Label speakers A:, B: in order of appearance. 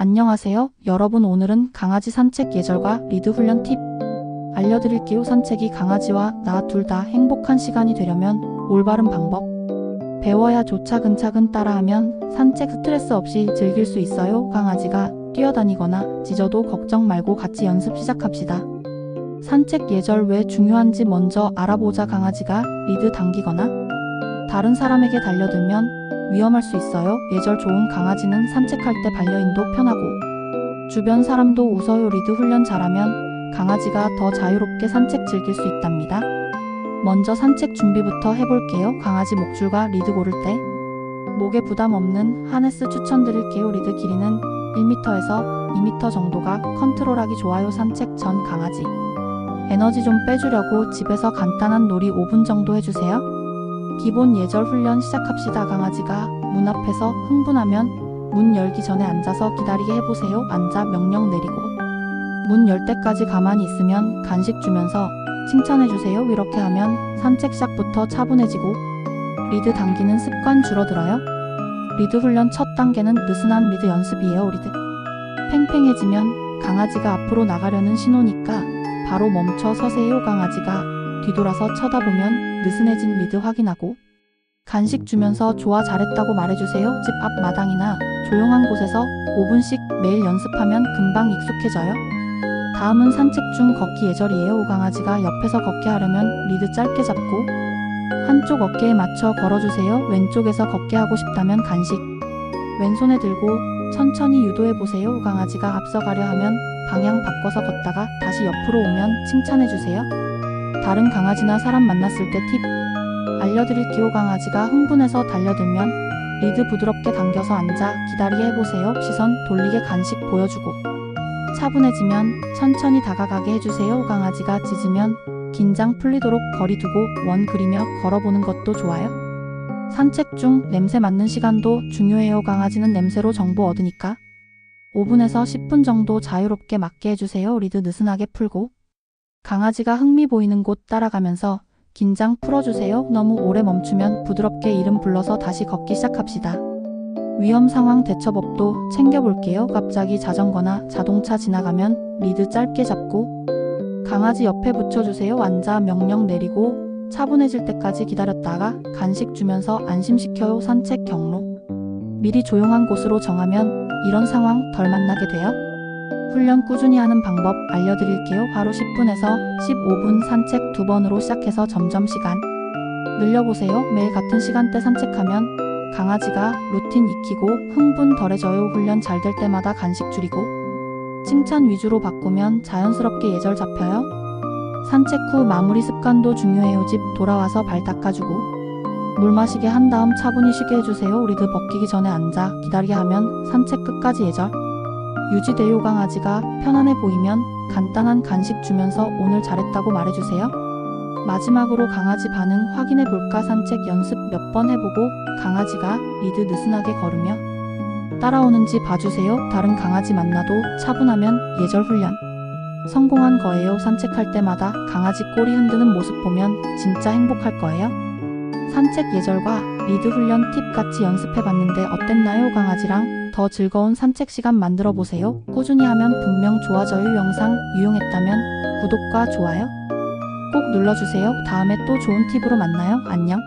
A: 안녕하세요. 여러분 오늘은 강아지 산책 예절과 리드 훈련 팁 알려드릴게요. 산책이 강아지와 나 둘 다 행복한 시간이 되려면 올바른 방법 배워야 조차근차근 따라하면 산책 스트레스 없이 즐길 수 있어요. 강아지가 뛰어다니거나 짖어도 걱정 말고 같이 연습 시작합시다. 산책 예절 왜 중요한지 먼저 알아보자. 강아지가 리드 당기거나 다른 사람에게 달려들면 위험할 수 있어요. 예절 좋은 강아지는 산책할 때 반려인도 편하고 주변 사람도 웃어요. 리드 훈련 잘하면 강아지가 더 자유롭게 산책 즐길 수 있답니다. 먼저 산책 준비부터 해볼게요. 강아지 목줄과 리드 고를 때 목에 부담 없는 하네스 추천드릴게요. 리드 길이는 1m에서 2m 정도가 컨트롤하기 좋아요. 산책 전 강아지 에너지 좀 빼주려고 집에서 간단한 놀이 5분 정도 해주세요. 기본 예절 훈련 시작합시다. 강아지가 문 앞에서 흥분하면 문 열기 전에 앉아서 기다리게 해보세요. 앉아 명령 내리고 문 열 때까지 가만히 있으면 간식 주면서 칭찬해주세요. 이렇게 하면 산책 시작부터 차분해지고 리드 당기는 습관 줄어들어요. 리드 훈련 첫 단계는 느슨한 리드 연습이에요. 리드 팽팽해지면 강아지가 앞으로 나가려는 신호니까 바로 멈춰 서세요. 강아지가 뒤돌아서 쳐다보면 느슨해진 리드 확인하고 간식 주면서 좋아 잘했다고 말해주세요. 집 앞 마당이나 조용한 곳에서 5분씩 매일 연습하면 금방 익숙해져요. 다음은 산책 중 걷기 예절이에요. 강아지가 옆에서 걷게 하려면 리드 짧게 잡고 한쪽 어깨에 맞춰 걸어주세요. 왼쪽에서 걷게 하고 싶다면 간식 왼손에 들고 천천히 유도해 보세요. 강아지가 앞서가려 하면 방향 바꿔서 걷다가 다시 옆으로 오면 칭찬해 주세요. 다른 강아지나 사람 만났을 때 팁 알려드릴게요. 강아지가 흥분해서 달려들면 리드 부드럽게 당겨서 앉아 기다리게 해보세요. 시선 돌리게 간식 보여주고 차분해지면 천천히 다가가게 해주세요. 강아지가 짖으면 긴장 풀리도록 거리 두고 원 그리며 걸어보는 것도 좋아요. 산책 중 냄새 맡는 시간도 중요해요. 강아지는 냄새로 정보 얻으니까 5분에서 10분 정도 자유롭게 맡게 해주세요. 리드 느슨하게 풀고 강아지가 흥미 보이는 곳 따라가면서 긴장 풀어주세요. 너무 오래 멈추면 부드럽게 이름 불러서 다시 걷기 시작합시다. 위험 상황 대처법도 챙겨볼게요. 갑자기 자전거나 자동차 지나가면 리드 짧게 잡고 강아지 옆에 붙여주세요. 앉아 명령 내리고 차분해질 때까지 기다렸다가 간식 주면서 안심시켜요. 산책 경로. 미리 조용한 곳으로 정하면 이런 상황 덜 만나게 돼요. 훈련 꾸준히 하는 방법 알려드릴게요. 하루 10분에서 15분 산책 두 번으로 시작해서 점점 시간 늘려보세요. 매일 같은 시간대 산책하면 강아지가 루틴 익히고 흥분 덜해져요. 훈련 잘 될 때마다 간식 줄이고 칭찬 위주로 바꾸면 자연스럽게 예절 잡혀요. 산책 후 마무리 습관도 중요해요. 집 돌아와서 발 닦아주고 물 마시게 한 다음 차분히 쉬게 해주세요. 리드 벗기기 전에 앉아 기다리게 하면 산책 끝까지 예절 유지돼요. 강아지가 편안해 보이면 간단한 간식 주면서 오늘 잘했다고 말해주세요. 마지막으로 강아지 반응 확인해 볼까 산책 연습 몇 번 해보고 강아지가 리드 느슨하게 걸으며 따라오는지 봐주세요. 다른 강아지 만나도 차분하면 예절 훈련 성공한 거예요. 산책할 때마다 강아지 꼬리 흔드는 모습 보면 진짜 행복할 거예요. 산책 예절과 리드 훈련 팁 같이 연습해 봤는데 어땠나요? 강아지랑 더 즐거운 산책 시간 만들어 보세요. 꾸준히 하면 분명 좋아져요. 영상 유용했다면 구독과 좋아요 꼭 눌러주세요. 다음에 또 좋은 팁으로 만나요. 안녕.